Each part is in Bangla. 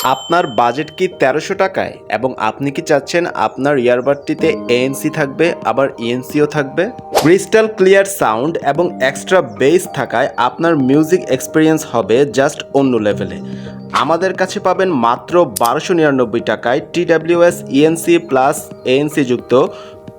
আপনার বাজেট কি তেরোশো টাকায় এবং আপনি কি চাচ্ছেন আপনার ইয়ারবাডটিতে এএনসি থাকবে, আবার ইএনসিও থাকবে? ক্রিস্টাল ক্লিয়ার সাউন্ড এবং এক্সট্রা বেস থাকায় আপনার মিউজিক এক্সপিরিয়েন্স হবে জাস্ট অন্য লেভেলে। আমাদের কাছে পাবেন মাত্র বারোশো নিরানব্বই টাকায় টিডাব্লিউএস ইএনসি প্লাস এএনসি যুক্ত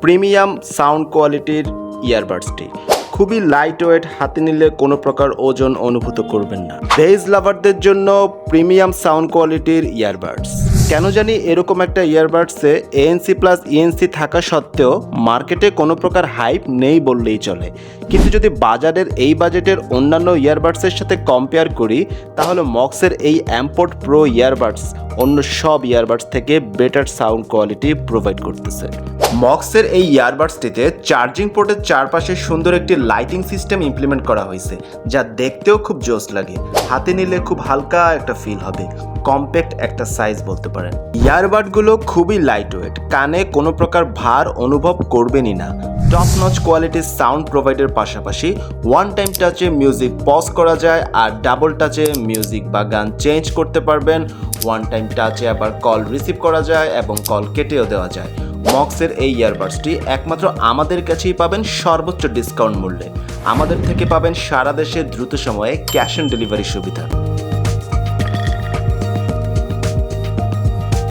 প্রিমিয়াম সাউন্ড কোয়ালিটির ইয়ারবাডসটি। খুবই লাইট ওয়েট হাতে নিলে কোনো প্রকার ওজন অনুভূত করবেন না। বেজ লাভারদের জন্য প্রিমিয়াম সাউন্ড কোয়ালিটির ইয়ারবাডস। কেন জানি এরকম একটা ইয়ারবাডসে এএনসি প্লাস ইএনসি থাকা সত্ত্বেও মার্কেটে কোনো প্রকার হাইপ নেই বললেই চলে। কিন্তু যদি বাজারের এই বাজেটের অন্যান্য ইয়ারবাডসের সাথে কম্পেয়ার করি, তাহলে মক্সের এই অ্যাম্পোর্ট প্রো ইয়ারবাডস অন্য সব ইয়ারবাডস থেকে বেটার সাউন্ড কোয়ালিটি প্রোভাইড করতেছে। মক্সের এই ইয়ারবাডসটিতে চার্জিং পোর্টের চারপাশে সুন্দর একটি লাইটিং সিস্টেম ইমপ্লিমেন্ট করা হয়েছে, যা দেখতেও খুব জোস লাগে। হাতে নিলে খুব হালকা একটা ফিল হবে। কম্প্যাক্ট একটা সাইজ বলতে পারেন ইয়ারবাডগুলো খুবই লাইট ওয়েট কানে কোনো প্রকার ভার অনুভব করবেনই না। টপ নচ কোয়ালিটির সাউন্ড প্রোভাইডের পাশাপাশি ওয়ান টাইম টাচে মিউজিক পজ করা যায় আর ডাবল টাচে মিউজিক বা গান চেঞ্জ করতে পারবেন। ওয়ান টাইম টাচে আবার কল রিসিভ করা যায় এবং কল কেটেও দেওয়া যায়। মক্সের এই ইয়ারবাডসটি একমাত্র আমাদের কাছেই পাবেন সর্বোচ্চ ডিসকাউন্ট মূল্যে। আমাদের থেকে পাবেন সারা দেশে দ্রুত সময়ে ক্যাশ অন ডেলিভারি সুবিধা।